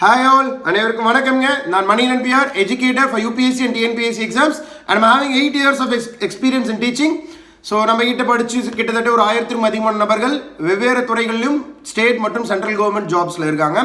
Hi all அனைவருக்கும் வணக்கம்ங்க. நான் Manikan PR educator for UPSC and TNPSC exams and having eight years of experience in teaching so நம்ம கிட்ட படித்து கிட்டத்தட்ட ஒரு ஆயிரத்திற்கும் அதிகமான நபர்கள் வெவ்வேறு துறைகளிலும் ஸ்டேட் மற்றும் சென்ட்ரல் கவர்மெண்ட் ஜாப்ஸில் இருக்காங்க.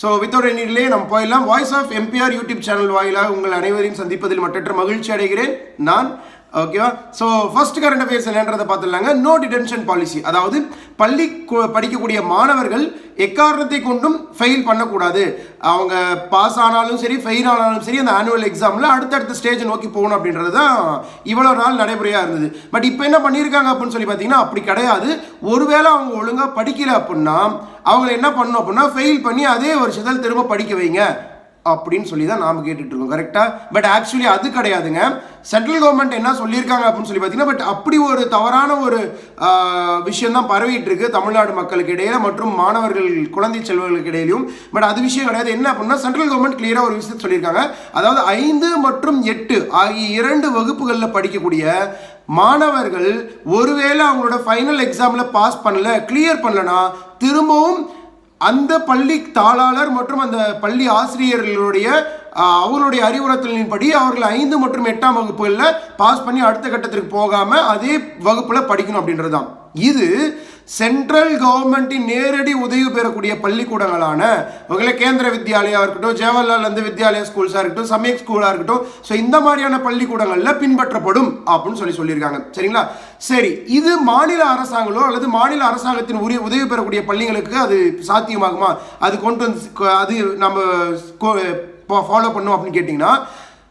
ஸோ வித்தவுட் எனி டிலே நம்ம போயிடலாம். Voice of MBR YouTube channel வாயிலாக உங்கள் அனைவரையும் சந்திப்பதில் மற்றற்ற மகிழ்ச்சி அடைகிறேன். நான் ஓகேவா ஸோ ஃபர்ஸ்ட் கரண்ட் அஃபேர்ஸ் என்னன்றதை பார்த்துடலாங்க. நோ டிடென்ஷன் பாலிசி அதாவது பள்ளி கு- படிக்கக்கூடிய மாணவர்கள் எக்காரணத்தை கொண்டும் ஃபெயில் பண்ணக்கூடாது. அவங்க பாஸ் ஆனாலும் சரி ஃபெயில் ஆனாலும் சரி அந்த ஆனுவல் எக்ஸாமில் அடுத்தடுத்த ஸ்டேஜ் நோக்கி போகணும் அப்படின்றது தான் இவ்வளோ நாள் நடைமுறையாக இருந்தது. பட் இப்போ என்ன பண்ணியிருக்காங்க அப்படின்னு சொல்லி பார்த்தீங்கன்னா அப்படி கிடையாது. ஒருவேளை அவங்க ஒழுங்காக படிக்கல அப்படின்னா அவங்களை என்ன பண்ணணும் அப்படின்னா ஃபெயில் பண்ணி அதே வருஷத்தில் திரும்ப படிக்க வைங்க. அப்படின்னு சொல்லி தான் நாம் கேட்டுட்டு இருக்கோம் கரெக்டாக பட் ஆக்சுவலி அது கிடையாதுங்க. சென்ட்ரல் கவர்மெண்ட் என்ன சொல்லியிருக்காங்க அப்படின்னு சொல்லி பார்த்தீங்கன்னா பட் அப்படி ஒரு தவறான ஒரு விஷயம் தான் பரவிட்டு இருக்கு தமிழ்நாடு மக்களுக்கு இடையில மற்றும் மாணவர்கள் குழந்தை செல்வர்களுக்கு இடையிலும் பட் அது விஷயம் கிடையாது. என்ன அப்படின்னா சென்ட்ரல் கவர்மெண்ட் கிளியராக ஒரு விஷயத்தை சொல்லியிருக்காங்க. அதாவது ஐந்து மற்றும் எட்டு ஆகிய இரண்டு வகுப்புகளில் படிக்கக்கூடிய மாணவர்கள் ஒருவேளை அவங்களோட ஃபைனல் எக்ஸாமில் பாஸ் பண்ணல கிளியர் பண்ணலனா திரும்பவும் அந்த பள்ளி தாளாளர் மற்றும் அந்த பள்ளி ஆசிரியர்களுடைய அவருடைய அறிவுறுத்தலின்படி அவர்கள் ஐந்து மற்றும் எட்டாம் வகுப்புகளில் பாஸ் பண்ணி அடுத்த கட்டத்திற்கு போகாமல் அதே வகுப்பில் படிக்கணும் அப்படின்றது தான் இது சென்ட்ரல் கவர்மெண்ட்டின் நேரடி உதவி பெறக்கூடிய பள்ளிக்கூடங்களான வகையில் கேந்திர வித்யாலயா இருக்கட்டும் ஜவஹர்லால் நந்து வித்யாலயா ஸ்கூல்ஸாக இருக்கட்டும் சமயக் ஸ்கூலாக இருக்கட்டும். ஸோ இந்த மாதிரியான பள்ளிக்கூடங்களில் பின்பற்றப்படும் அப்படின்னு சொல்லி சொல்லியிருக்காங்க. சரிங்களா? சரி இது மாநில அரசாங்களோ அல்லது மாநில அரசாங்கத்தின் உரிய உதவி பெறக்கூடிய பள்ளிகளுக்கு அது சாத்தியமாகுமா? அது கொண்டு வந்து அது நம்ம ஃபாலோ பண்ணும் அப்படின்னு கேட்டிங்கன்னா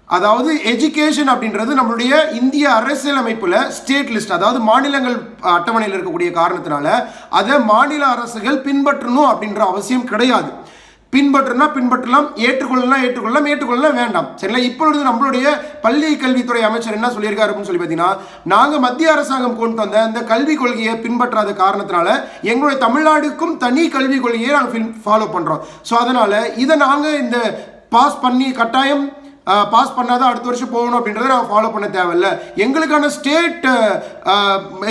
அதாவது எஜுகேஷன் அப்படின்றது நம்மளுடைய இந்திய அரசியலமைப்பில் ஸ்டேட் லிஸ்ட் அதாவது மாநிலங்கள் அட்டவணையில் இருக்கக்கூடிய காரணத்தினால அதை மாநில அரசுகள் பின்பற்றணும் அப்படின்ற அவசியம் கிடையாது. பின்பற்றுனா பின்பற்றலாம் ஏற்றுக்கொள்ளலாம் ஏற்றுக்கொள்ளலாம் ஏற்றுக்கொள்ளலாம் வேண்டாம். சரிங்களா? இப்பொழுது நம்மளுடைய பள்ளி கல்வித்துறை அமைச்சர் என்ன சொல்லியிருக்காரு அப்படின்னு சொல்லி பார்த்தீங்கன்னா நாங்கள் மத்திய அரசாங்கம் கொண்டு வந்த அந்த கல்விக் கொள்கையை பின்பற்றாத காரணத்தினால எங்களுடைய தமிழ்நாடுக்கும் தனி கல்விக் கொள்கையை நாங்கள் ஃபாலோ பண்ணுறோம் ஸோ அதனால் இதை நாங்கள் இந்த பாஸ் பண்ணி கட்டாயம் பாஸ் பண்ணாதான் அடுத்த வருஷம் போகணும் அப்படின்றத நாங்கள் ஃபாலோ பண்ண தேவையில்ல. எங்களுக்கான ஸ்டேட்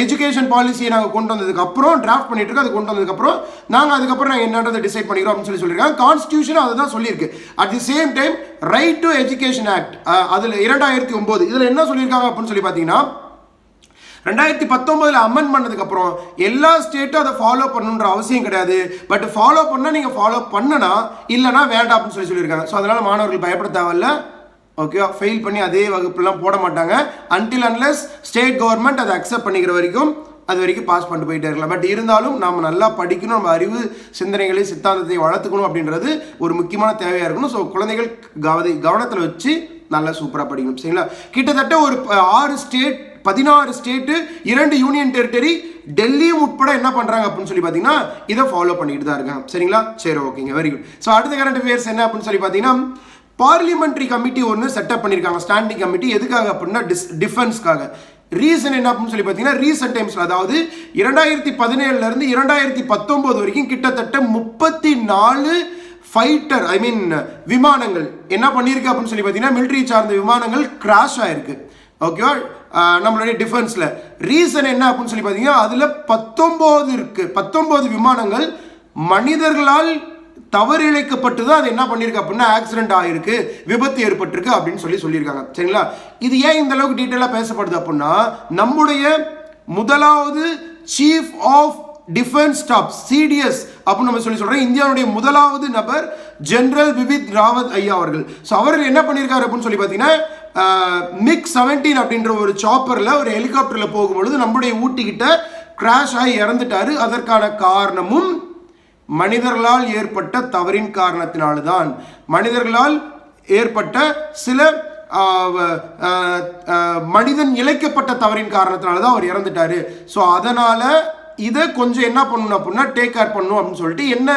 எஜுகேஷன் பாலிசியை நாங்கள் கொண்டு வந்ததுக்கப்புறம் டிராஃப்ட் பண்ணிட்டு இருக்கோம். அது கொண்டு வந்ததுக்கப்புறம் நாங்கள் அதுக்கப்புறம் நாங்கள் என்னன்றதை டிசைட் பண்ணிக்கிறோம் அப்படின்னு சொல்லி சொல்லியிருக்காங்க. கான்ஸ்டியூஷன் அதை தான் சொல்லியிருக்கு. At the same time right to education act அதில் இரண்டாயிரத்தி ஒம்பது இதில் என்ன சொல்லியிருக்காங்க அப்படின்னு சொல்லி பார்த்தீங்கன்னா ரெண்டாயிரத்தி பத்தொம்பதில் அமெண்ட் பண்ணதுக்கப்புறம் எல்லா ஸ்டேட்டும் அதை ஃபாலோ பண்ணுன்ற அவசியம் கிடையாது. பட் ஃபாலோ பண்ணால் நீங்கள் ஃபாலோ பண்ணனா இல்லைனா வேண்டாம் அப்படின்னு சொல்லி சொல்லியிருக்காங்க. ஸோ அதனால் மாணவர்கள் பயப்பட தேவையில்ல. ஓகேவா ஃபெயில் பண்ணி அதே வகுப்புலாம் போட மாட்டாங்க. அன்டில் அன்லஸ் ஸ்டேட் கவர்மெண்ட் அதை அக்செப்ட் பண்ணிக்கிற வரைக்கும் அது வரைக்கும் பாஸ் பண்ணிட்டு போயிட்டே இருக்கலாம். பட் இருந்தாலும் நம்ம நல்லா படிக்கணும் நம்ம அறிவு சிந்தனைகளை சித்தாந்தத்தை வளர்த்துக்கணும் அப்படின்றது ஒரு முக்கியமான தேவையாக இருக்கணும். ஸோ குழந்தைகள் கவதை கவனத்தில் வச்சு நல்லா சூப்பராக படிக்கணும். சரிங்களா? கிட்டத்தட்ட ஒரு ஆறு ஸ்டேட் பதினாறு ஸ்டேட்டு இரண்டு யூனியன் டெரிட்டரி டெல்லியும் உட்பட என்ன பண்ணுறாங்க அப்படின்னு சொல்லி பார்த்தீங்கன்னா இதை ஃபாலோ பண்ணிட்டு தான் இருக்காங்க. சரிங்களா? சரி ஓகேங்க வெரி குட் ஸோ அடுத்த கரண்ட் அஃபேர்ஸ் என்ன அப்படின்னு சொல்லி பார்த்தீங்கன்னா பார்லிமெண்ட்ரி கமிட்டி ஒன்று செட்டப் பண்ணியிருக்காங்க ஸ்டாண்டிங் கமிட்டி எதுக்காக அப்படின்னா டிஸ் டிஃபென்ஸ்க்காக ரீசன் என்ன அப்படின்னு சொல்லி பார்த்தீங்கன்னா ரீசன்ட் டைம்ஸில் அதாவது இரண்டாயிரத்தி பதினேழுலேருந்து இரண்டாயிரத்தி பத்தொம்போது வரைக்கும் கிட்டத்தட்ட முப்பத்தி நாலு ஃபைட்டர் ஐ மீன் விமானங்கள். என்ன பண்ணியிருக்கு அப்படின்னு சொல்லி பார்த்தீங்கன்னா மிலிட்ரி சார்ந்த விமானங்கள் கிராஷ் ஆயிருக்கு. ஓகேவா நம்மளுடைய டிஃபென்ஸில் ரீசன் என்ன அப்படின்னு சொல்லி பார்த்தீங்கன்னா அதில் பத்தொம்போது இருக்குது பத்தொம்போது விமானங்கள் மனிதர்களால் தவறிழைக்கப்பட்டு தான் அது என்ன பண்ணியிருக்கு அப்படின்னா ஆக்சிடென்ட் ஆகிருக்கு விபத்து ஏற்பட்டிருக்கு அப்படின்னு சொல்லி சொல்லியிருக்காங்க. சரிங்களா? இது ஏன் இந்த அளவுக்கு டீட்டெயிலாக பேசப்படுது அப்படின்னா நம்முடைய முதலாவது chief of defence staff CDS அப்படின்னு நம்ம சொல்லி சொல்கிறோம் இந்தியாவுடைய முதலாவது நபர் ஜென்ரல் விபித் ராவத் ஐயா அவர்கள். ஸோ அவர் என்ன பண்ணியிருக்காரு அப்படின்னு சொல்லி பார்த்தீங்கன்னா மிக் செவன்டீன் அப்படின்ற ஒரு சாப்பரில் ஒரு ஹெலிகாப்டரில் போகும்பொழுது நம்முடைய ஊட்டிக்கிட்ட கிராஷ் ஆகி இறந்துட்டாரு. அதற்கான காரணமும் மனிதர்களால் ஏற்பட்ட தவறின் காரணத்தினால்தான் மனிதர்களால் ஏற்பட்ட சில மனிதன் இழைக்கப்பட்ட தவறின் காரணத்தினால தான் அவர் இறந்துட்டாரு. ஸோ அதனால இதை கொஞ்சம் என்ன பண்ணணும் அப்படின்னா டேக் கேர் பண்ணணும் அப்படின்னு சொல்லிட்டு என்ன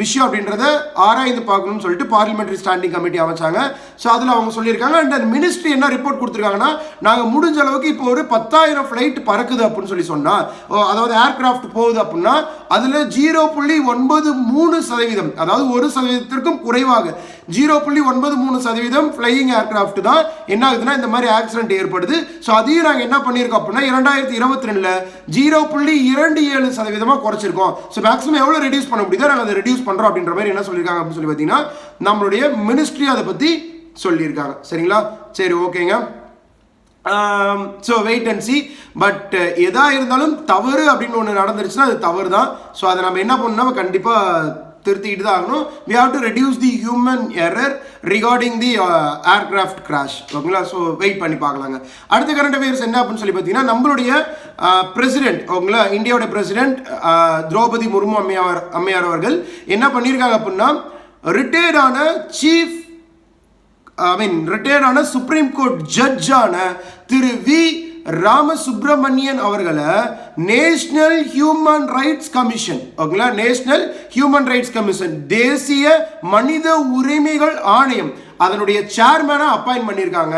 விஷயம் அப்படின்றத ஆராய்ந்து பார்க்கணும்னு சொல்லிட்டு பார்லிமெண்ட்ரி ஸ்டாண்டிங் கமிட்டி அமைச்சாங்க. ஸோ அதில் அவங்க சொல்லியிருக்காங்க அண்ட் அந்த மினிஸ்ட்ரி என்ன ரிப்போர்ட் கொடுத்துருக்காங்கன்னா நாங்கள் முடிஞ்ச அளவுக்கு இப்போ ஒரு பத்தாயிரம் ஃப்ளைட் பறக்குது அப்படின்னு சொல்லி சொன்னால் அதாவது ஏர்கிராஃப்ட் போகுது அப்படின்னா அதில் ஜீரோ புள்ளி ஒன்பது மூணு சதவீதம் அதாவது ஒரு சதவீதத்திற்கும் குறைவாக ஜீரோ புள்ளி ஒன்பது மூணு சதவீதம் ஃப்ளையிங் ஏர்கிராஃப்ட் தான் என்ன ஆகுதுன்னா இந்த மாதிரி ஆக்சிடென்ட் ஏற்படுது. ஸோ அதையும் நாங்கள் என்ன பண்ணியிருக்கோம் அப்படின்னா இரண்டாயிரத்தி இருபத்தி ரெண்டில் ஜீரோ புள்ளி இரண்டு ரெண்டு ஏழு சதவீதமாக குறைச்சிருக்கோம். ஸோ மேக்ஸிமம் எவ்வளோ ரெடியூஸ் பண்ண முடியுதோ நாங்கள் அதை ரெடியூஸ் பண்ணுறோம் அப்படின்ற மாதிரி என்ன சொல்லியிருக்காங்க அப்படின்னு சொல்லி பார்த்தீங்கன்னா நம்மளுடைய மினிஸ்ட்ரி அதை பற்றி சொல்லியிருக்காங்க. சரிங்களா? சரி ஓகேங்க. So wait and see but எதாக இருந்தாலும் தவறு அப்படின்னு ஒன்று நடந்துருச்சுன்னா அது தவறு தான் ஸோ அதை நம்ம என்ன பண்ணணும்? கண்டிப்பாக திருத்திக்கிட்டு தான் ஆகணும். We have to reduce the human error regarding the aircraft crash ஓகேங்களா? ஸோ வெயிட் பண்ணி பார்க்கலாங்க. அடுத்த கரண்ட் அஃபேர்ஸ் என்ன அப்படின்னு சொல்லி பார்த்தீங்கன்னா நம்மளுடைய uh, பிரசிடென்ட் ஓகேங்களா? இந்தியாவோட பிரசிடென்ட் uh, திரௌபதி முர்மு அம்மையார் அம்மையார் அவர்கள் என்ன பண்ணியிருக்காங்க அப்படின்னா ரிட்டையர்டான சீஃப் ஐ மீன் ரிட்டையர்டான சுப்ரீம் கோர்ட் ஜட்ஜான திரு வி ராமசுப்ரமணியன் அவர்களை நேஷனல் ஹியூமன் ரைட்ஸ் கமிஷன் ஓகேங்களா? நேஷனல் ஹியூமன் ரைட்ஸ் கமிஷன் தேசிய மனித உரிமைகள் ஆணையம். அதனுடைய சேர்மேனை அப்பாயின்ட் பண்ணியிருக்காங்க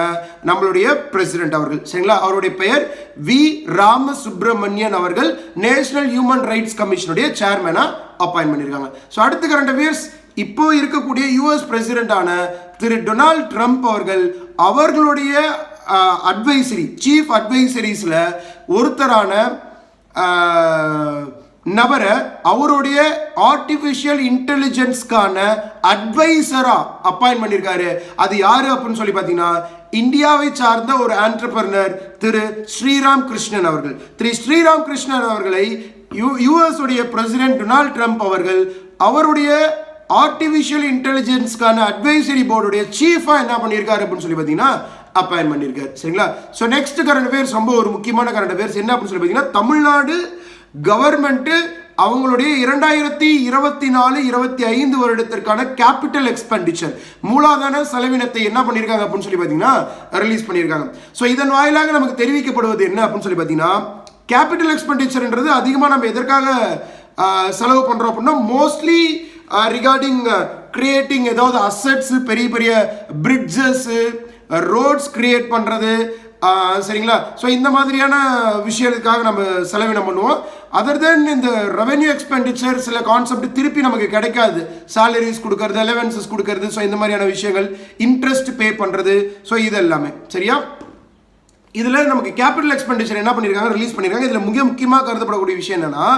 நம்மளுடைய பிரசிடென்ட் அவர்கள். சரிங்களா? அவருடைய பெயர் வி. ராமசுப்ரமணியன் அவர்கள் நேஷனல் ஹியூமன் ரைட்ஸ் கமிஷனுடைய சேர்மனாக அப்பாயின்ட் பண்ணியிருக்காங்க. ஸோ அடுத்த கரண்ட் அஃபேர்ஸ் இப்போ இருக்கக்கூடிய யூஎஸ் பிரசிடென்டான திரு டொனால்ட் ட்ரம்ப் அவர்கள் அவர்களுடைய அட்வைசரி சீஃப் அட்வைசரிஸில் ஒருத்தரான நபரை அவருடைய ஆர்டிஃபிஷியல் இன்டெலிஜென்ஸ்க்கான அட்வைசராக அப்பாயின் பண்ணியிருக்காரு அது யார் அப்படின்னு சொல்லி பார்த்தீங்கன்னா இந்தியாவை சார்ந்த ஒரு ஆண்டர்பிரனர் திரு ஸ்ரீராம் கிருஷ்ணன் அவர்கள். திரு ஸ்ரீராம் கிருஷ்ணன் அவர்களை யூ யூஎஸ் உடைய பிரசிடென்ட் டொனால்ட் ட்ரம்ப் அவர்கள் அவருடைய ஆர்டிஃபிஷியல் இன்டெலிஜென்ஸ்க்கான அட்வைசரி போர்டுடைய சீஃபாக என்ன பண்ணியிருக்காரு அப்படின்னு சொல்லி பார்த்தீங்கன்னா அப்பாயின் பண்ணியிருக்காரு. சரிங்களா? ஸோ நெக்ஸ்ட் கரண்ட் அஃபேர்ஸ் ரொம்ப ஒரு முக்கியமான கரண்ட் அஃபேர்ஸ் என்ன அப்படின்னு சொல்லி பார்த்தீங்கன்னா தமிழ்நாடு கவர்மெண்ட்டு அவங்களுடைய இரண்டாயிரத்தி இருபத்தி நாலு இருபத்தி ஐந்து வருடத்திற்கான கேபிட்டல் எக்ஸ்பெண்டிச்சர் மூலாதார செலவினத்தை என்ன பண்ணியிருக்காங்க அப்படின்னு சொல்லி பார்த்தீங்கன்னா ரிலீஸ் பண்ணியிருக்காங்க. ஸோ இதன் வாயிலாக நமக்கு தெரிவிக்கப்படுவது என்ன அப்படின்னு சொல்லி பார்த்தீங்கன்னா கேபிட்டல் எக்ஸ்பெண்டிச்சர்ன்றது அதிகமாக நம்ம எதற்காக செலவு பண்ணுறோம் அப்படின்னா மோஸ்ட்லி ரிகார்டிங் கிரியேட்டிங் ஏதாவது அசட்ஸ் பெரிய பெரிய பிரிட்ஜஸ்ஸு ரோட்ஸ் கிரியேட் பண்ணுறது சரிங்களா? ஸோ இந்த மாதிரியான விஷயத்துக்காக நம்ம செலவினம் பண்ணுவோம். அதர் தென் இந்த ரெவென்யூ எக்ஸ்பெண்டிச்சர் சில கான்செப்ட் திருப்பி நமக்கு கிடைக்காது. சாலரிஸ் கொடுக்கறது அலவன்சஸ் கொடுக்கறது ஸோ இந்த மாதிரியான விஷயங்கள் இன்ட்ரெஸ்ட் பே பண்ணுறது ஸோ இது எல்லாமே சரியா? இதில் நமக்கு கேபிட்டல் எக்ஸ்பெண்டிச்சர் என்ன பண்ணியிருக்காங்க ரிலீஸ் பண்ணியிருக்காங்க இதில் மிக முக்கியமாக கருதப்படக்கூடிய விஷயம் என்னன்னா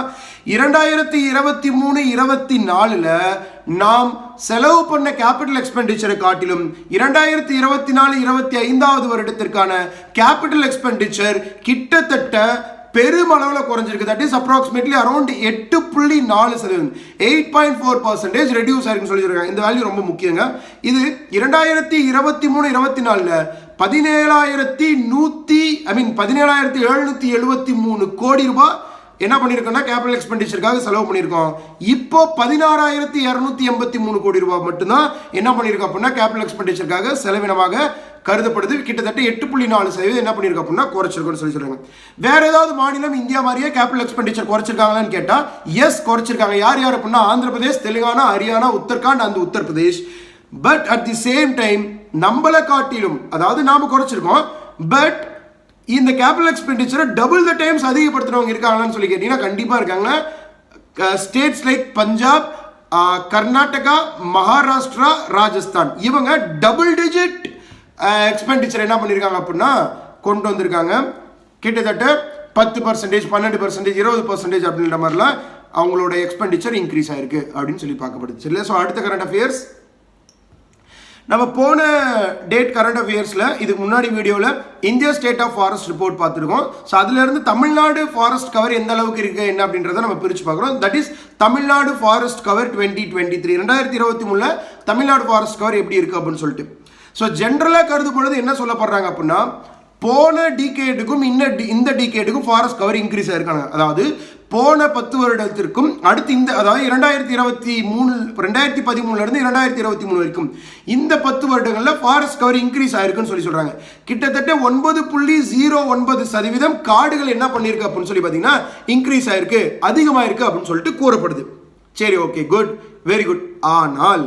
இரண்டாயிரத்தி இருபத்தி மூணு இருபத்தி நாலில் நாம் செலவு பண்ண கேபிட்டல் எக்ஸ்பெண்டிச்சரை காட்டிலும் இரண்டாயிரத்தி இருபத்தி நாலு இருபத்தி ஐந்தாவது வருடத்திற்கான கேபிட்டல் எக்ஸ்பெண்டிச்சர் கிட்டத்தட்ட பெருமளவில் குறைஞ்சிருக்கு. தட் இஸ் அப்ராக்சிமேட்லி அரௌண்ட் எட்டு புள்ளி நாலு சதவீதம். Eight point four percentage reduce ஆயிருக்குன்னு சொல்லியிருக்காங்க. இந்த வேல்யூ ரொம்ப முக்கியங்க. இது இரண்டாயிரத்தி இருபத்தி மூணு இருபத்தி நாலில் பதினேழாயிரத்தி நூற்றி ஐ மீன் பதினேழாயிரத்தி எழுநூற்றி எழுபத்தி மூணு கோடி ரூபாய் என்ன பண்ணியிருக்கோம்னா கேபிட்டல் எக்ஸ்பெண்டிச்சருக்காக செலவு பண்ணியிருக்கோம் இப்போ பதினாறாயிரத்தி இரநூத்தி எண்பத்தி மூணு கோடி ரூபாய் மட்டும்தான் என்ன பண்ணியிருக்கோம் அப்படின்னா கேபிட்டல் எக்ஸ்பெண்டிச்சருக்காக செலவினமாக கருதப்படுது. கிட்டத்தட்ட எட்டு புள்ளி நாலு சதவீதம் என்ன பண்ணியிருக்கோம் அப்படின்னா குறைச்சிருக்கோம்னு சொல்லி சொல்கிறாங்க வேற ஏதாவது மாநிலம் இந்தியா மாதிரியே கேபிட்டல் எக்ஸ்பெண்டிச்சர் குறைச்சிருக்காங்களான்னு கேட்டால் எஸ் குறைச்சிருக்காங்க. யார் யார் அப்படின்னா? Andhra Pradesh Telangana Haryana Uttarakhand and Uttar Pradesh. But at the same time நம்மளை காட்டிலும் அதாவது நாம குறைச்சிருக்கோம் பட் இந்த கேபிட்டல் எக்ஸ்பெண்டிச்சரை டபுள் த டைம்ஸ் அதிகப்படுத்துறவங்க இருக்காங்களான்னு சொல்லி கேட்டீங்கன்னா கண்டிப்பாக இருக்காங்க. ஸ்டேட்ஸ் லைக் பஞ்சாப் கர்நாடகா மகாராஷ்டிரா ராஜஸ்தான் இவங்க டபுள் டிஜிட் எக்ஸ்பெண்டிச்சர் என்ன பண்ணியிருக்காங்க அப்படின்னா கொண்டு வந்திருக்காங்க. கிட்டத்தட்ட பத்து பர்சன்டேஜ் பன்னெண்டு பர்சன்டேஜ் இருபது பர்சன்டேஜ் அப்படின்ற மாதிரிலாம் அவங்களோட எக்ஸ்பெண்டிச்சர் இன்க்ரீஸ் ஆயிருக்கு அப்படின்னு சொல்லி பார்க்கப்படுது. சரி ஸோ அடுத்த கரண்ட் அஃபேர்ஸ் நம்ம போன டேட் கரண்ட் அஃபேர்ஸில் இதுக்கு முன்னாடி வீடியோவில் India state of forest report பார்த்துருக்கோம். ஸோ அதுலேருந்து தமிழ்நாடு ஃபாரஸ்ட் கவர் எந்த அளவுக்கு இருக்குது என்ன அப்படின்றத நம்ம பிரித்து பார்க்குறோம். That is Tamil Nadu forest cover twenty twenty three ரெண்டாயிரத்தி இருபத்தி மூணில் தமிழ்நாடு ஃபாரஸ்ட் கவர் எப்படி இருக்குது அப்படின்னு சொல்லிட்டு. ஸோ ஜென்ரலாக கருதுபொழுது என்ன சொல்லப்படுறாங்க அப்படின்னா போன டிகேடுக்கும் இன்ன டி- இந்த டிகேடுக்கும் ஃபாரஸ்ட் கவர் இன்க்ரீஸ் ஆயிருக்காங்க. அதாவது போன பத்து வருடத்திற்கும் அடுத்து இந்த அதாவது இரண்டாயிரத்தி இருபத்தி மூணு ரெண்டாயிரத்தி பதிமூணுலேருந்து இரண்டாயிரத்தி இருபத்தி மூணு வரைக்கும் இந்த பத்து வருடங்களில் ஃபாரஸ்ட் கவர் இன்க்ரீஸ் ஆயிருக்குன்னு சொல்லி சொல்கிறாங்க கிட்டத்தட்ட ஒன்பது புள்ளி ஜீரோ ஒன்பது சதவீதம் காடுகள் என்ன பண்ணியிருக்கு அப்படின்னு சொல்லி பார்த்தீங்கன்னா இன்க்ரீஸ் ஆயிருக்கு அதிகமாயிருக்கு அப்படின்னு சொல்லிட்டு கூறப்படுது. சரி ஓகே குட் வெரி குட் ஆனால்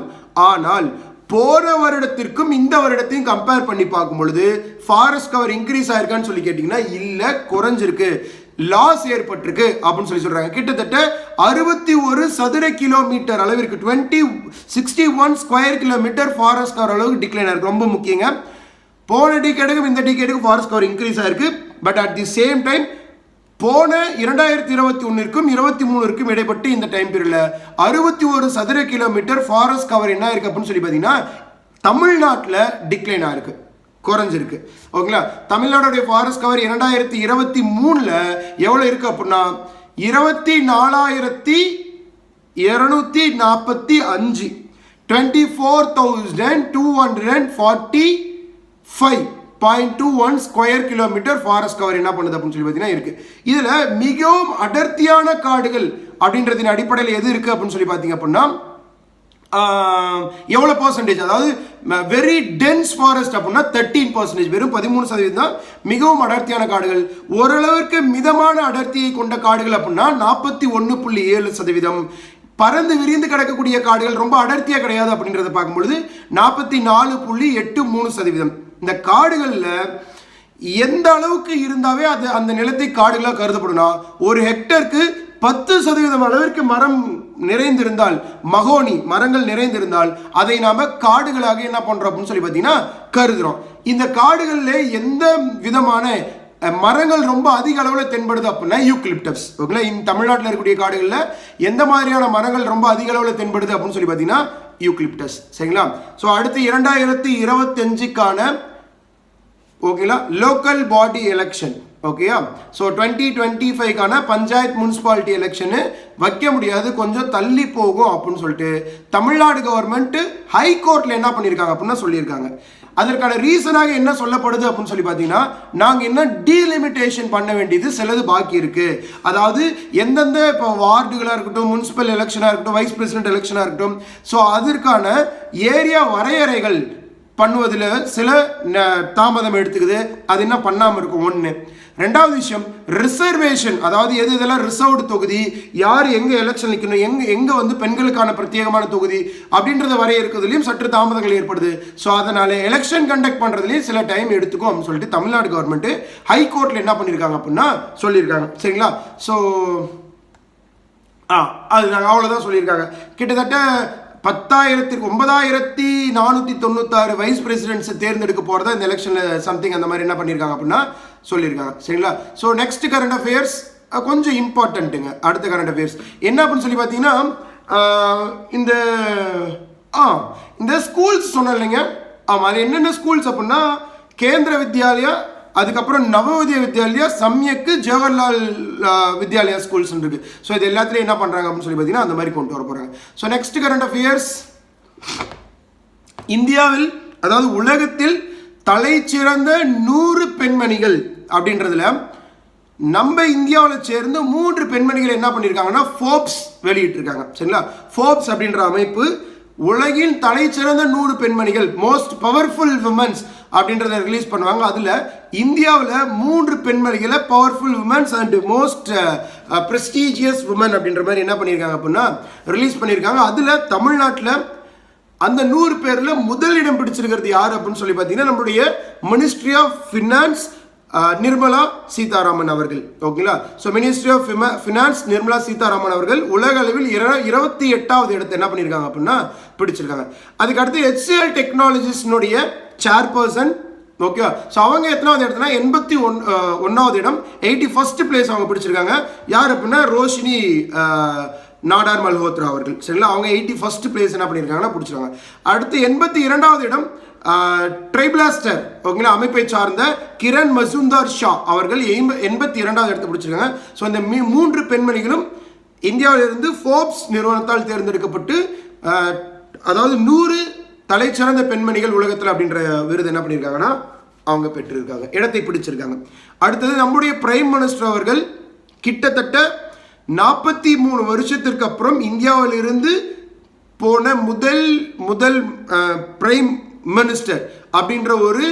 ஆனால் போன வருடத்திற்கும் இந்த வருடத்தையும் கம்பேர் பண்ணி பார்க்கும் பொழுது ஃபாரஸ்ட் கவர் இன்க்ரீஸ் ஆயிருக்கான்னு சொல்லி கேட்டிங்கன்னா இல்லை குறைஞ்சிருக்கு. லாஸ் ஏற்பட்டிருக்கு அப்படின்னு சொல்லி சொல்கிறாங்க கிட்டத்தட்ட அறுபத்தி ஒரு சதுர கிலோமீட்டர் அளவிற்கு twenty sixty one square kilometre forest cover அளவுக்கு டிக்ளைன் ஆயிருக்கு. ரொம்ப முக்கியங்க. போன டிக்கெட்டுக்கும் இந்த டிக்கெட்டுக்கும் ஃபாரஸ்ட் கவர் இன்க்ரீஸ் ஆயிருக்கு. But at the same time போன இரண்டாயிரத்தி இருபத்தி ஒன்றிற்கும் இருபத்தி மூணுக்கும் இடைப்பட்டு இந்த டைம் பீரியடில் அறுபத்தி ஒரு சதுர கிலோமீட்டர் ஃபாரஸ்ட் கவர் என்ன இருக்குது அப்படின்னு சொல்லி பார்த்தீங்கன்னா தமிழ்நாட்டில் டிக்ளைன் ஆயிருக்கு. குறைஞ்சிருக்கு. ஓகேங்களா? தமிழ்நாடுடைய ஃபாரஸ்ட் கவர் இரண்டாயிரத்தி இருபத்தி மூணில் எவ்வளோ இருக்குது அப்படின்னா இருபத்தி நாலாயிரத்தி இரநூத்தி நாற்பத்தி அஞ்சு. Twenty four thousand two hundred and forty five point two one square kilometre forest cover என்ன பண்ணுது அப்படின்னு சொல்லி பார்த்தீங்கன்னா இருக்குது இதில் மிகவும் அடர்த்தியான காடுகள் அப்படின்றதின் அடிப்படையில் எது இருக்குது அப்படின்னு சொல்லி பார்த்தீங்க அப்படின்னா எவ்வளோ பர்சன்டேஜ் அதாவது வெரி டென்ஸ் ஃபாரஸ்ட் அப்படின்னா தேர்ட்டீன் பர்சன்டேஜ் வெறும் பதிமூணு சதவீதம் தான் மிகவும் அடர்த்தியான காடுகள். ஓரளவிற்கு மிதமான அடர்த்தியை கொண்ட காடுகள் அப்படின்னா நாற்பத்தி ஒன்று புள்ளி ஏழு சதவீதம். பறந்து விரிந்து கிடக்கக்கூடிய காடுகள் ரொம்ப அடர்த்தியாக கிடையாது அப்படின்றத பார்க்கும்பொழுது நாற்பத்தி நாலு புள்ளி எட்டு மூணு சதவீதம். இந்த காடுகளில் எந்த அளவுக்கு இருந்தாவே அது அந்த நிலத்தை காடுகளாக கருதப்படும்னா ஒரு ஹெக்டருக்கு பத்து சதவீதம் அளவிற்கு மரம் நிறைந்திருந்தால் மகோனி மரங்கள் நிறைந்திருந்தால் அதை நாம காடுகளாக என்ன பண்றோம் அப்படின்னு சொல்லி பார்த்தீங்கன்னா கருதுறோம். இந்த காடுகளில் எந்த விதமான மரங்கள் ரொம்ப அதிக அளவில் தென்படுது அப்படின்னா யூக்லிப்டஸ் ஓகேங்களா? இந்த தமிழ்நாட்டில் இருக்கக்கூடிய காடுகளில் எந்த மாதிரியான மரங்கள் ரொம்ப அதிக அளவில் தென்படுது அப்படின்னு சொல்லி பார்த்தீங்கன்னா யூக்லிப்டஸ் சரிங்களா? ஸோ அடுத்து இரண்டாயிரத்தி இருபத்தஞ்சுக்கான ஓகேங்களா லோக்கல் பாடி எலெக்ஷன் ஓகேயா ஸோ டுவெண்ட்டி டுவெண்ட்டி ஃபைவ்க்கான பஞ்சாயத் முனிசிபாலிட்டி எலெக்ஷனு வைக்க முடியாது. கொஞ்சம் தள்ளி போகும் அப்படின்னு சொல்லிட்டு தமிழ்நாடு கவர்மெண்ட்டு ஹை கோர்ட்டில் என்ன பண்ணியிருக்காங்க அப்படின்னா சொல்லியிருக்காங்க. அதற்கான ரீசனாக என்ன சொல்லப்படுது அப்படின்னு சொல்லி பார்த்தீங்கன்னா நாங்கள் என்ன டீலிமிட்டேஷன் பண்ண வேண்டியது சிலது பாக்கி இருக்குது அதாவது எந்தெந்த இப்போ வார்டுகளாக இருக்கட்டும் முனிசிபல் எலெக்ஷனாக இருக்கட்டும் வைஸ் பிரசிடென்ட் எலெக்ஷனாக இருக்கட்டும் ஸோ அதற்கான ஏரியா வரையறைகள் பண்ணுவதில் சில ந- தாமதம் எடுத்துக்குது. அது என்ன பண்ணாமல் இருக்கும்? ஒன்று ரெண்டாவது விஷயம் ரிசர்வேஷன் அதாவது எது இதெல்லாம் ரிசர்வ்டு தொகுதி யார் எங்கே எலெக்ஷன் நிற்கணும் எங்கே எங்கே வந்து பெண்களுக்கான பிரத்யேகமான தொகுதி அப்படின்றத வரையறுக்கிறதுலையும் சற்று தாமதங்கள் ஏற்படுது. ஸோ அதனால் எலெக்ஷன் கண்டக்ட் பண்ணுறதுலையும் சில டைம் எடுத்துக்கும் அப்படின்னு சொல்லிட்டு தமிழ்நாடு கவர்மெண்ட் ஹை கோர்ட்டில் என்ன பண்ணியிருக்காங்க அப்படின்னா சொல்லியிருக்காங்க சரிங்களா? ஸோ ஆ அது நாங்கள் அவ்வளோதான் சொல்லியிருக்காங்க கிட்டத்தட்ட பத்தாயிரத்துக்கு ஒன்பதாயிரத்தி நானூற்றி தொண்ணூத்தாறு வைஸ் பிரசிடென்ட்ஸை தேர்ந்தெடுக்க போகிறதா இந்த எலெக்ஷனில் சம்திங் அந்த மாதிரி என்ன பண்ணியிருக்காங்க அப்படின்னா சொல்லியிருக்காங்க. சரிங்களா? ஸோ நெக்ஸ்ட் கரண்ட் அஃபேர்ஸ் கொஞ்சம் இம்பார்ட்டண்ட்டுங்க அடுத்த கரண்ட் அஃபேர்ஸ் என்ன அப்படின்னு சொல்லி பார்த்தீங்கன்னா இந்த ஆ இந்த ஸ்கூல்ஸ் சொன்னேன் இல்லைங்க. ஆமாம் அது என்னென்ன ஸ்கூல்ஸ் அப்படின்னா கேந்திர வித்யாலயா அதுக்கப்புறம் நவோதய வித்யாலயா சம்யக்கு ஜவஹர்லால் வித்யாலயா ஸ்கூல்ஸ் இருக்கு. ஸோ இது எல்லாத்துலேயும் என்ன பண்ணுறாங்க அப்படின்னு சொல்லி பார்த்தீங்கன்னா அந்த மாதிரி கொண்டு வர போகிறாங்க ஸோ நெக்ஸ்ட் கரண்ட் அஃபேர்ஸ் இந்தியாவில் அதாவது உலகத்தில் தலை சிறந்த நூறு பெண்மணிகள் அப்படின்றதுல நம்ம இந்தியாவில் சேர்ந்து மூன்று பெண்மணிகள் என்ன பண்ணியிருக்காங்கன்னா ஃபோப்ஸ் வெளியிட்டிருக்காங்க. சரிங்களா? ஃபோப்ஸ் அப்படின்ற அமைப்பு உலகின் தலைச்சிறந்த நூறு பெண்மணிகள் மோஸ்ட் பவர்ஃபுல் விமன்ஸ் அப்படின்றத ரிலீஸ் பண்ணுவாங்க. அதில் இந்தியாவில் மூன்று பெண்மணிகளை powerful womens and most prestigious woman அப்படின்ற மாதிரி என்ன பண்ணியிருக்காங்க அப்படின்னா ரிலீஸ் பண்ணியிருக்காங்க அதில் தமிழ்நாட்டில் அந்த நூறு பேர்ல முதலிடம் பிடிச்சிருக்கிறது யார் அப்படின்னு சொல்லி பார்த்தீங்கன்னா நம்மளுடைய ministry of finance Nirmala Sitharaman அவர்கள். ஓகேங்களா? So ministry of finance Nirmala Sitharaman அவர்கள் உலக அளவில் இர இருபத்தி எட்டாவது இடத்தை என்ன பண்ணியிருக்காங்க அப்படின்னா பிடிச்சிருக்காங்க. அதுக்கு அடுத்து ஹெச்சிஎல் டெக்னாலஜிஸ்னுடைய சேர்பர்சன் ஓகேவா? ஸோ அவங்க எத்தனாவது இடத்துல எண்பத்தி ஒன் ஒன்றாவது இடம் எயிட்டி ஃபர்ஸ்ட் பிளேஸ் அவங்க பிடிச்சிருக்காங்க. யார் அப்படின்னா ரோஷினி நாடார் மல்ஹோத்ரா அவர்கள். சரிங்களா? அவங்க எயிட்டி ஃபர்ஸ்ட் பிளேஸ் என்ன பண்ணியிருக்காங்கன்னா பிடிச்சிருக்காங்க. அடுத்து எண்பத்தி இரண்டாவது இடம் ட்ரைபிளாஸ்டர் ஓகேங்களா? அமைப்பை சார்ந்த கிரண் மசூந்தார் ஷா அவர்கள் எண்ப- எண்பத்தி இரண்டாவது இடத்தை பிடிச்சிருக்காங்க. ஸோ இந்த மீ- மூன்று பெண்மணிகளும் இந்தியாவிலிருந்து ஃபோர்ப்ஸ் நிறுவனத்தால் தேர்ந்தெடுக்கப்பட்டு அதாவது நூறு தலைச்சிறந்த பெண்மணிகள் உலகத்தில் அப்படின்ற விருது என்ன பண்ணியிருக்காங்கன்னா அவங்க பெற்றிருக்காங்க. இடத்தை பிடிச்சிருக்காங்க. அடுத்தது நம்முடைய பிரைம் மினிஸ்டர் அவர்கள் கிட்டத்தட்ட நாற்பத்தி மூணு வருஷத்திற்கு அப்புறம் இந்தியாவிலிருந்து போன முதல் முதல் பிரைம் மினிஸ்டர் அப்படின்ற ஒரு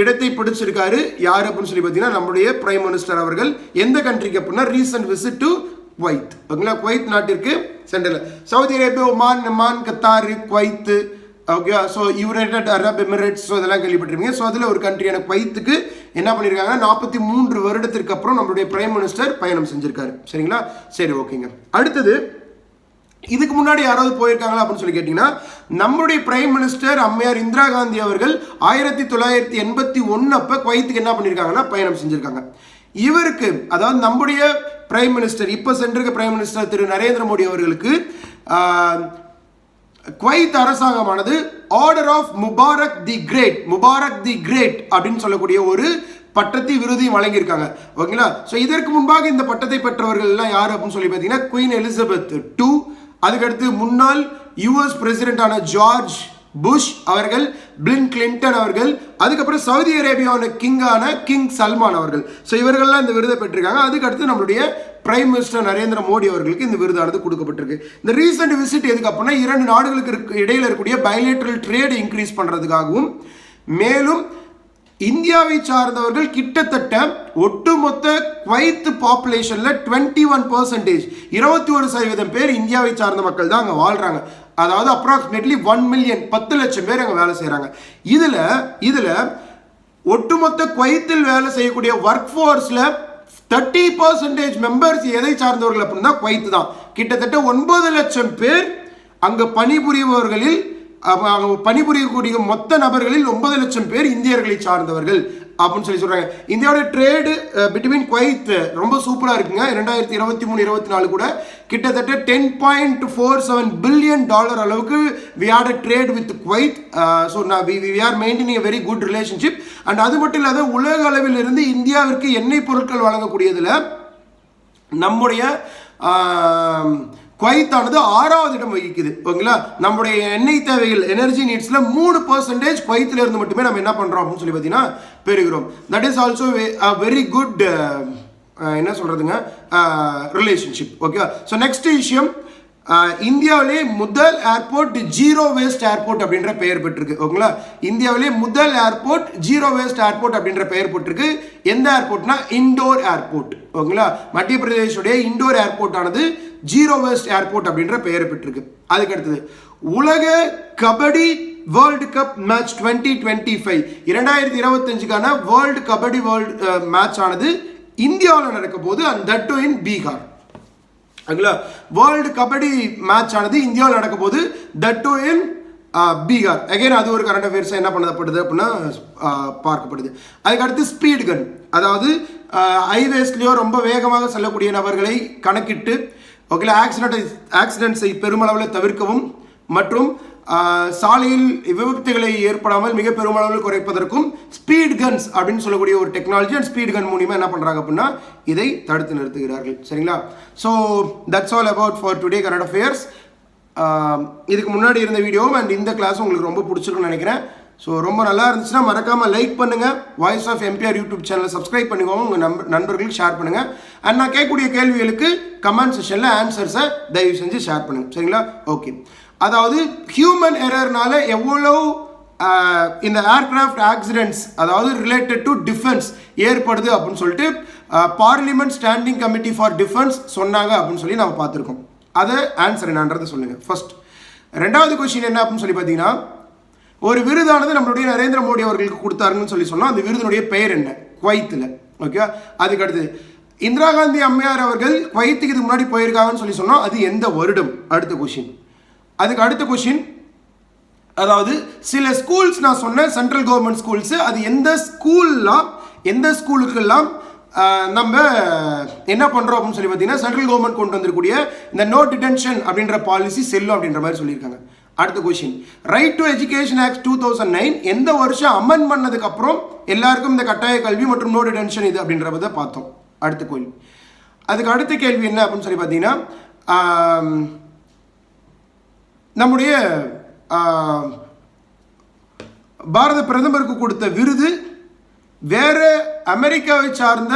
இடத்தை பிடிச்சிருக்காரு. யார் அப்படின்னு சொல்லி பார்த்தீங்கன்னா நம்முடைய பிரைம் மினிஸ்டர் அவர்கள். எந்த கண்ட்ரிக்கு அப்படின்னா ரீசன்ட் விசிட் டு குவைத். ஓகேங்களா? குவைத் நாட்டிற்கு சென்டரில் Saudi Arabia Oman நமான் Qatar Kuwait okay so United Arab Emirates so இதெல்லாம் கேள்விப்பட்டிருப்பீங்க. ஸோ அதில் ஒரு கண்ட்ரியான குவைத்துக்கு என்ன பண்ணியிருக்காங்க நாற்பத்தி மூன்று வருடத்திற்கு அப்புறம் நம்மளுடைய பிரைம் மினிஸ்டர் பயணம் செஞ்சிருக்காரு. சரிங்களா? சரி ஓகேங்க. அடுத்தது இதுக்கு முன்னாடி யாராவது போயிருக்காங்களா அப்படின்னு சொல்லி கேட்டிங்கன்னா நம்முடைய பிரைம் மினிஸ்டர் அம்மையார் இந்திரா காந்தி அவர்கள் ஆயிரத்தி தொள்ளாயிரத்தி எண்பத்தி ஒன்று அப்போ குவைத்துக்கு என்ன பண்ணியிருக்காங்கன்னா பயணம் செஞ்சுருக்காங்க. இவருக்கு அதாவது நம்முடைய பிரைம் மினிஸ்டர் இப்போ சென்றிருக்க பிரைம் மினிஸ்டர் திரு நரேந்திர மோடி அவர்களுக்கு Kuwait அரசாங்கமானது order of Mubarak the great Mubarak the great அப்படின்னு சொல்லக்கூடிய ஒரு பட்டத்தை விருதையும் வழங்கியிருக்காங்க. ஓகேங்களா? ஸோ இதற்கு முன்பாக இந்த பட்டத்தை பெற்றவர்கள் எல்லாம் யார் அப்படின்னு சொல்லி பார்த்தீங்கன்னா குயின் எலிசபெத் டூ அதுக்கடுத்து முன்னாள் யுஎஸ் பிரசிடென்டான ஜார்ஜ் புஷ் அவர்கள் பிளின் கிளின்டன் அவர்கள் அதுக்கப்புறம் சவுதி அரேபியாவோட கிங்கான கிங் சல்மான் அவர்கள். ஸோ இவர்கள்லாம் இந்த விருதை பெற்றிருக்காங்க. அதுக்கடுத்து நம்மளுடைய பிரைம் மினிஸ்டர் நரேந்திர மோடி அவர்களுக்கு இந்த விருதானது கொடுக்கப்பட்டிருக்கு. இந்த ரீசெண்ட் விசிட் எதுக்கு அப்படின்னா இரண்டு நாடுகளுக்கு இடையில் இருக்கக்கூடிய பைலேட்ரல் ட்ரேடு இன்க்ரீஸ் பண்ணுறதுக்காகவும் மேலும் இந்தியாவை சார்ந்தவர்கள் கிட்டத்தட்ட ஒட்டுமொத்த குவைத் பாப்புலேஷனில் டுவெண்ட்டி ஒன் பர்சன்டேஜ் இருபத்தி ஒரு சதவீதம் பேர் இந்தியாவை சார்ந்த மக்கள் தான் அங்கே வாழ்கிறாங்க அதாவது அப்ராக்சிமேட்லி ஒன் மில்லியன் பத்து லட்சம் பேர் அங்கே வேலை செய்கிறாங்க இதில் இதில் ஒட்டுமொத்த குவைத்தில் வேலை செய்யக்கூடிய ஒர்க் ஃபோர்ஸில் தேர்ட்டி பர்சன்டேஜ் மெம்பர்ஸ் எதை சார்ந்தவர்கள் அப்படின்னா குவைத்து தான். கிட்டத்தட்ட ஒன்பது லட்சம் பேர் அங்கே பணிபுரிபவர்களில் பணிபுரியக்கூடிய மொத்த நபர்களில் ஒன்பது லட்சம் பேர் இந்தியர்களை சார்ந்தவர்கள் அப்படின்னு சொல்லி சொல்கிறாங்க இந்தியாவோட ட்ரேடு பிட்வீன் குவைத் ரொம்ப சூப்பராக இருக்குங்க. ரெண்டாயிரத்தி இருபத்தி மூணு இருபத்தி நாலு கூட கிட்டத்தட்ட ten point four seven billion dollar அளவுக்கு we had trade with Kuwait. So நான் we we are maintaining very good relationship and அது மட்டும் இல்லாத உலக அளவில் இருந்து இந்தியாவிற்கு எண்ணெய் பொருட்கள் வழங்கக்கூடியதில் நம்முடைய குவைத்தானது ஆறாவது இடம் வகிக்குது. ஓகேங்களா? நம்முடைய எண்ணெய் தேவைகள் எனர்ஜி நீட்ஸில் மூணு பர்சன்டேஜ் குவைத்தில் இருந்து மட்டுமே நம்ம என்ன பண்ணுறோம் அப்படின்னு சொல்லி பார்த்தீங்கன்னா பெறுகிறோம். That is also very good என்ன சொல்கிறதுங்க ரிலேஷன்ஷிப் ஓகேவா ஸோ நெக்ஸ்ட் விஷயம் uh, இந்தியாவிலே முதல் ஏர்போர்ட் ஜீரோ வேஸ்ட் ஏர்போர்ட் அப்படின்ற பெயர் பெற்றிருக்கு. ஓகேங்களா? இந்தியாவிலே முதல் ஏர்போர்ட் ஜீரோ வேஸ்ட் ஏர்போர்ட் அப்படின்ற பெயர் போட்டிருக்கு எந்த ஏர்போர்ட்னா இண்டோர் ஏர்போர்ட் ஓகேங்களா? மத்திய பிரதேஷுடைய இண்டோர் ஏர்போர்ட் ஆனது ஜீரோ வேஸ்ட் ஏர்போர்ட் அப்படின்ற பெயர் பெற்றிருக்கு. அதுக்கு அடுத்தது உலக kabaddi world cup match twenty twenty five இரண்டாயிரத்தி இருபத்தஞ்சுக்கான வேர்ல்டு கபடி வேர்ல்டு மேட்ச் ஆனது இந்தியாவில் நடக்க போது and that too in Bihar ஓகேங்களா வேர்ல்டு கபடி மேட்ச் ஆனது இந்தியாவில் நடக்க போது that too in Bihar again அது ஒரு கரண்ட் அஃபேர்ஸ் என்ன பண்ணப்படுது அப்படின்னா பார்க்கப்படுது. அதுக்கடுத்து ஸ்பீட் கன் அதாவது ஹைவேஸ்லேயோ ரொம்ப வேகமாக செல்லக்கூடிய நபர்களை கணக்கிட்டு ஓகேல ஆக்சிடென்ட் ஆக்சிடென்ட்ஸை பெருமளவில் தவிர்க்கவும் மற்றும் சாலையில் விபத்துகளை ஏற்படாமல் மிக பெருமளவில் குறைப்பதற்கும் ஸ்பீட் கன்ஸ் அப்படின்னு சொல்லக்கூடிய ஒரு டெக்னாலஜி அண்ட் ஸ்பீட் கன் மூலியமாக என்ன பண்ணுறாங்க அப்படின்னா இதை தடுத்து நிறுத்துகிறார்கள். சரிங்களா? So that's all about for today current affairs இதுக்கு முன்னாடி இருந்த வீடியோவும் அண்ட் இந்த கிளாஸும் உங்களுக்கு ரொம்ப பிடிச்சிருக்குன்னு நினைக்கிறேன். ஸோ ரொம்ப நல்லா இருந்துச்சுன்னா மறக்காமல் லைக் பண்ணுங்கள் வாய்ஸ் ஆஃப் எம்பிஆர் யூடியூப் சேனலை சப்ஸ்கிரைப் பண்ணிக்கோங்க. உங்கள் நம்ப நண்பர்களுக்கு ஷேர் பண்ணுங்கள் அண்ட் நான் கேட்கக்கூடிய கேள்விகளுக்கு கமெண்ட் செஷனில் ஆன்சர்ஸை தயவு செஞ்சு ஷேர் பண்ணுங்கள் சரிங்களா? ஓகே அதாவது ஹியூமன் எரர்னால எவ்வளோ இந்த ஏர்கிராஃப்ட் ஆக்சிடென்ட்ஸ் அதாவது ரிலேட்டட் டு டிஃபென்ஸ் ஏற்படுது அப்படின்னு சொல்லிட்டு parliament standing committee for defence சொன்னாங்க அப்படின்னு சொல்லி நம்ம பார்த்துருக்கோம். அதை ஆன்சர் என்னன்றதை சொல்லுங்கள் ஃபர்ஸ்ட் ரெண்டாவது கொஸ்டின் என்ன அப்படின்னு சொல்லி பார்த்தீங்கன்னா ஒரு விருதானது நம்மளுடைய நரேந்திர மோடி அவர்களுக்கு கொடுத்தாருன்னு சொல்லி சொன்னால் அந்த விருதினுடைய பெயர் என்ன? குவைத்தில். ஓகே அதுக்கு அடுத்தது இந்திரா காந்தி அம்மையார் அவர்கள் குவைத்துக்கு இதுக்கு முன்னாடி போயிருக்காங்கன்னு சொல்லி சொன்னால் அது எந்த வருடம்? அடுத்த கொஷின் அதுக்கு அடுத்த கொஷின் அதாவது சில ஸ்கூல்ஸ் நான் சொன்னேன் சென்ட்ரல் கவர்மெண்ட் ஸ்கூல்ஸு அது எந்த ஸ்கூல்லாம் எந்த ஸ்கூலுக்கெல்லாம் நம்ம என்ன பண்ணுறோம் அப்படின்னு சொல்லி பார்த்தீங்கன்னா சென்ட்ரல் கவர்மெண்ட் கொண்டு வந்திருக்கக்கூடிய இந்த நோ டிடென்ஷன் அப்படின்ற பாலிசி செல்லும் அப்படின்ற மாதிரி சொல்லியிருக்காங்க. அடுத்த question right to education act two thousand nine எந்த வருஷம் அமெண்ட் பண்ணதுக்கு அப்புறம் எல்லாருக்கும் இந்த கட்டாய கல்வி மற்றும் நோடு டென்ஷன் இது அப்படின்றத பார்த்தோம். அடுத்த கேள்வி. அதுக்கு அடுத்த கேள்வி என்ன அப்படின்னு சொல்லி பார்த்தீங்கன்னா நம்முடைய பாரத பிரதமருக்கு கொடுத்த விருது வேறு அமெரிக்காவை சார்ந்த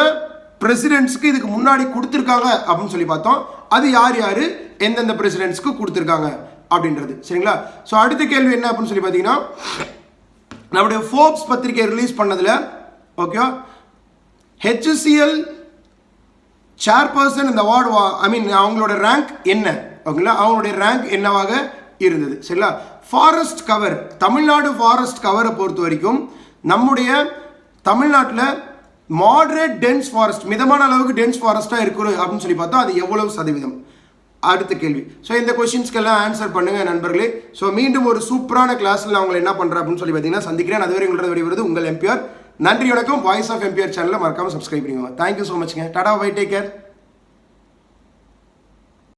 பிரசிடென்ட்ஸ்க்கு இதுக்கு முன்னாடி கொடுத்துருக்காங்க அப்படின்னு சொல்லி பார்த்தோம். அது யார் யார்? எந்தெந்த பிரசிடென்ட்ஸ்க்கு கொடுத்துருக்காங்க? அப்படின்றது. சரிங்களா? ஸோ அடுத்த கேள்வி என்ன அப்படின்னு சொல்லி பார்த்தீங்கன்னா நம்முடைய ஃபோர்ப்ஸ் பத்திரிகை ரிலீஸ் பண்ணதில் ஓகேவா ஹெச்சிஎல் சேர்பர்சன் இந்த அவார்டு ஐ மீன் அவங்களோட ரேங்க் என்ன? ஓகேங்களா? அவங்களுடைய ரேங்க் என்னவாக இருந்தது. சரிங்களா? ஃபாரஸ்ட் கவர் தமிழ்நாடு ஃபாரஸ்ட் கவரை பொறுத்த வரைக்கும் நம்முடைய தமிழ்நாட்டில் மாடரேட் டென்ஸ் ஃபாரஸ்ட் மிதமான அளவுக்கு டென்ஸ் ஃபாரஸ்ட்டாக இருக்கிறது அப்படின்னு சொல்லி பார்த்தா அது எவ்வளவு சதவீதம்? அடுத்த கேள்வி. ஸோ இந்த கொஷின்ஸ்க்கெல்லாம் ஆன்சர் பண்ணுங்க நண்பர்களே. ஸோ மீண்டும் ஒரு சூப்பரான கிளாஸில் நான் என்ன பண்ணுறேன் அப்படின்னு சொல்லி பார்த்தீங்கன்னா சந்திக்கிறேன். அதுவரை உங்களோட விடைபெறுவது உங்கள் எம்பிஆர் நன்றி வணக்கம். வாய்ஸ் ஆஃப் எம்பிஆர் சேனலில் மறக்காம சப்ஸ்கிரைப் பண்ணிக்கோங்க. தேங்க்யூ ஸோ மச்ங்க டாடா பை டேக் கேர்